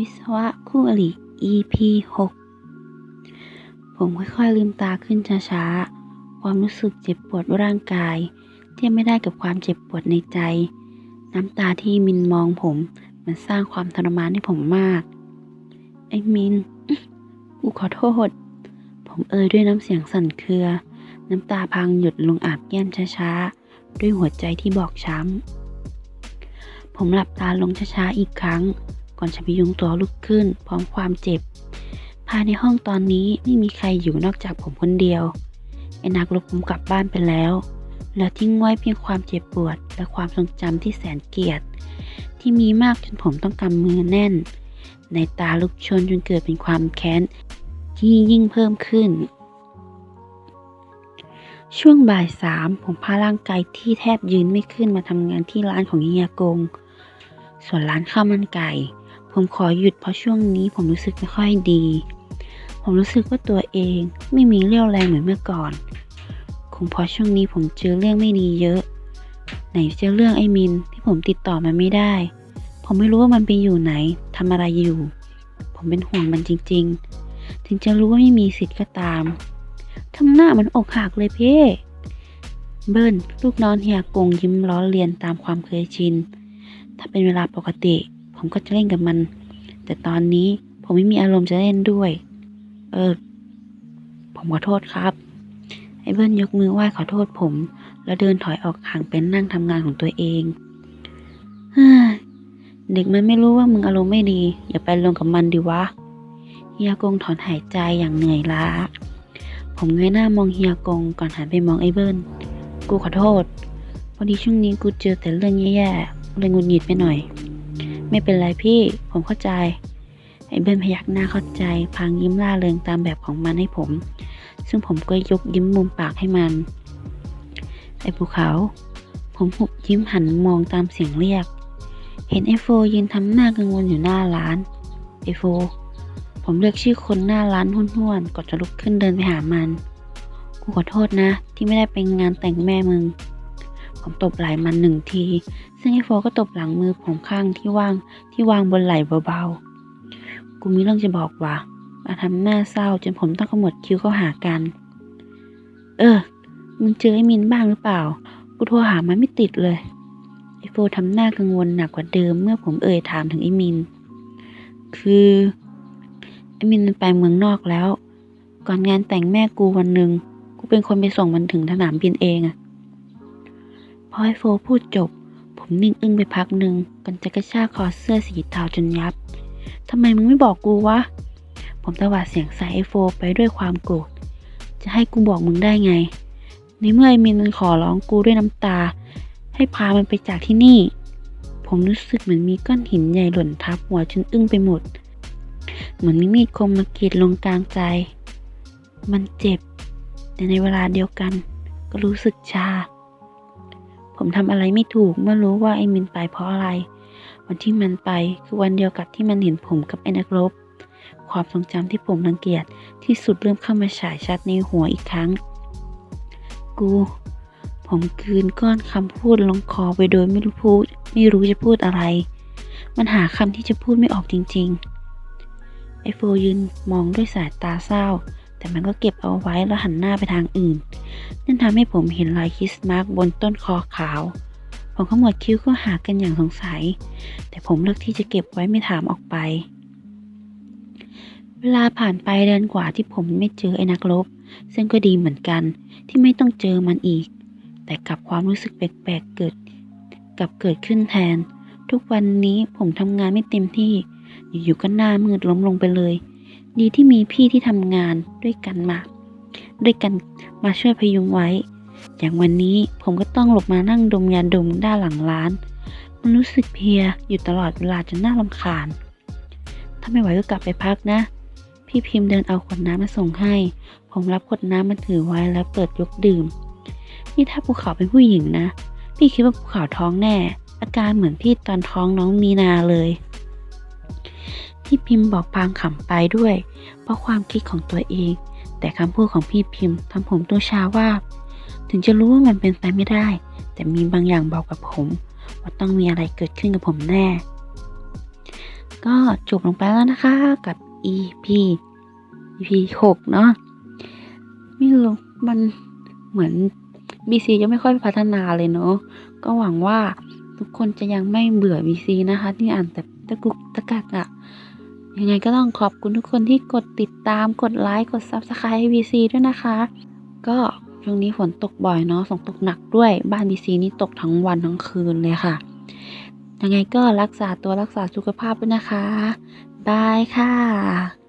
วิศวะคู่อริ EP 6 ผมค่อยๆลืมตาขึ้นช้าๆ ความรู้สึกเจ็บปวดร่างกาย เทียบไม่ได้กับความเจ็บปวดในใจ น้ำตาที่มินมองผม มันสร้างความทรมานให้ผมมาก ไอ้มิน กูขอโทษ ผมเอ่ยด้วยน้ำเสียงสั่นเครือ น้ำตาพังหยดลงอาบแก้มช้าๆ ด้วยหัวใจที่บอบช้ำผมหลับตาลงช้าๆอีกครั้ง ก่อนจะพยุงตัวลุกขึ้น พร้อมความเจ็บ ภายในห้องตอนนี้ไม่มีใครอยู่นอกจากผมคนเดียว ไอ้นักลบผมกลับบ้านไปแล้ว แล้วทิ้งไว้เพียงความเจ็บปวด และความทรงจำที่แสนเกลียด ที่มีมากจนผมต้องกำมือแน่น ในตาลุกชนจนเกิดเป็นความแค้นที่ยิ่งเพิ่มขึ้น ช่วงบ่ายสามผมพาร่างกายที่แทบยืนไม่ขึ้นมาทำงานที่ร้านของเฮียกง ส่วนร้านข้าวมันไก่ ผมขอหยุดเพราะช่วงนี้ผมรู้สึกไม่ค่อยดี ผมรู้สึกว่าตัวเองไม่มีเรี่ยวแรงเหมือนเมื่อก่อน คงเพราะช่วงนี้ผมเจอเรื่องไม่ดีเยอะ ไหนจะเรื่องไอ้มินที่ผมติดต่อมันไม่ได้ ผมไม่รู้ว่ามันไปอยู่ไหนทำอะไรอยู่ ผมเป็นห่วงมันจริง ๆ ถึงจะรู้ว่าไม่มีสิทธิ์ก็ตามทำหน้ามันอกหักเลยเพ่เบิ้ลลูกน้องเฮียกงยิ้มล้อเลียนตามความเคยชิน ถ้าเป็นเวลาปกติ ผมก็จะเล่นกับมัน แต่ตอนนี้ผมไม่มีอารมณ์จะเล่นด้วย เออ ผมขอโทษครับ ไอ้เบิ้ลยกมือไหว้ขอโทษผม แล้วเดินถอยออกห่างเป็นนั่งทำงานของตัวเองเฮ้ยเด็กมันไม่รู้ว่ามึงอารมณ์ไม่ดี อย่าไปลงกับมันดิวะ เฮียกงถอนหายใจอย่างเหนื่อยล้า ผมเงยหน้ามองเฮียกงก่อนหันไปมองไอ้เบิ้ล กูขอโทษ พอดีช่วงนี้กูเจอแต่เรื่องแย่ๆเลยหงุดหงิดไปหน่อย ไม่เป็นไรพี่ ผมเข้าใจ ไอ้เบิ้ลพยักหน้าเข้าใจ พางยิ้มล่าเริงตามแบบของมันให้ผม ซึ่งผมก็ยกยิ้มมุมปากให้มัน ไอ้ภูเขา ผมหุบยิ้มหันมองตามเสียงเรียก เห็นไอโฟยืนทำหน้ากังวลอยู่หน้าร้าน ไอโฟ ผมเรียกชื่อคนหน้าร้านห้วนๆก่อนจะลุกขึ้นเดินไปหามัน กูขอโทษนะ ที่ไม่ได้ไปงานแต่งแม่มึง ผมตบไหล่มันหนึ่งที ซึ่งไอโฟก็ตบหลังมือผมข้างที่ว่างที่วางบนไหล่เบาๆ กูมีเรื่องจะบอกว่ามาทำหน้าเศร้าจนผมต้องขมวดคิ้วเข้าหากัน เออ มึงเจอไอ้มินบ้างหรือเปล่า กูโทรหามันไม่ติดเลย ไอโฟทำหน้ากังวลหนักกว่าเดิมเมื่อผมเอ่ยถามถึงไอ้มิน คือไอ้มินมันไปเมืองนอกแล้ว ก่อนงานแต่งแม่กูวันหนึ่งกูเป็นคนไปส่งมันถึงสนามบินเองอะ อไอโฟพูดจบ ผมนิ่งอึ้งไปพักหนึ่งก่อนจะกระชากคอเสื้อสีเทาจนยับทำไมมึงไม่บอกกูวะ ผมตะวาดเสียงใส่ไอโฟไปด้วยความโกรธ จะให้กูบอกมึงได้ไง ในเมื่อไอมินมันขอร้องกูด้วยน้ำตา ให้พามันไปจากที่นี่ ผมรู้สึกเหมือนมีก้อนหินใหญ่หล่นทับหัวจนอึ้งไปหมด เหมือนมีมีดคมมากรีดลงกลางใจ มันเจ็บ แต่ในเวลาเดียวกัน ก็รู้สึกชา ผมทำอะไรไม่ถูกเมื่อรู้ว่าไอ้มินไปเพราะอะไร วันที่มันไปคือวันเดียวกับที่มันเห็นผมกับไอ้นักรบ ความทรงจำที่ผมรังเกียจที่สุดเริ่มเข้ามาฉายชัดในหัวอีกครั้ง กู ผมคืนก้อนคำพูดลงคอไปโดยไม่รู้พูด ไม่รู้จะพูดอะไร มันหาคำที่จะพูดไม่ออกจริง ๆ ไอโฟยืนมองด้วยสายตาเศร้า แต่มันก็เก็บเอาไว้แล้วหันหน้าไปทางอื่น นั่นทำให้ผมเห็นรอยคิสมาร์กบนต้นคอขาว ผมขมวดคิ้วก็หากันอย่างสงสัย แต่ผมเลือกที่จะเก็บไว้ไม่ถามออกไป เวลาผ่านไปเดือนกว่าที่ผมไม่เจอไอ้นักรบ ซึ่งก็ดีเหมือนกันที่ไม่ต้องเจอมันอีก แต่กับความรู้สึกแปลกๆเกิดกับเกิดขึ้นแทน ทุกวันนี้ผมทำงานไม่เต็มที่ อยู่ๆก็หน้ามืดล้มลงไปเลย ดีที่มีพี่ที่ทำงานด้วยกันมา ด้วยกันมาช่วยพยุงไว้ อย่างวันนี้ผมก็ต้องหลบมานั่งดมยาดมด้านหลังร้าน มันรู้สึกเพียอยู่ตลอดเวลาจนน่ารำคาญ ถ้าไม่ไหวก็กลับไปพักนะ พี่พิมพ์เดินเอาขวดน้ำมาส่งให้ ผมรับขวดน้ำมาถือไว้แล้วเปิดยกดื่ม นี่ถ้าภูเขาเป็นผู้หญิงนะ พี่คิดว่าภูเขาท้องแน่ อาการเหมือนพี่ตอนท้องน้องมีนาเลยพี่พิมพ์บอกพางขำไปด้วย เพราะความคิดของตัวเอง แต่คำพูดของพี่พิมพ์ทำผมตัวชาว่า ถึงจะรู้ว่ามันเป็นไปไม่ได้ แต่มีบางอย่างบอกกับผม ว่าต้องมีอะไรเกิดขึ้นกับผมแน่กก็จบลงไปแล้วนะคะกับ EP EP 6 เนาะไม่รู้มันเหมือน BC จะไม่ค่อยพัฒนาเลยเนาะก็หวังว่าทุกคนจะยังไม่เบื่อ BC นะคะ ที่อ่านแต่ตะกุกตะกักอะ ยังไงก็ต้องขอบคุณทุกคนที่กดติดตามกดไลค์กด Subscribe ให้ VC ด้วยนะคะ ก็ช่วงนี้ฝนตกบ่อยเนาะฝนตกหนักด้วยบ้าน VC นี่ตกทั้งวันทั้งคืนเลยค่ะ ยังไงก็รักษาตัวรักษาสุขภาพด้วยนะคะบายค่ะ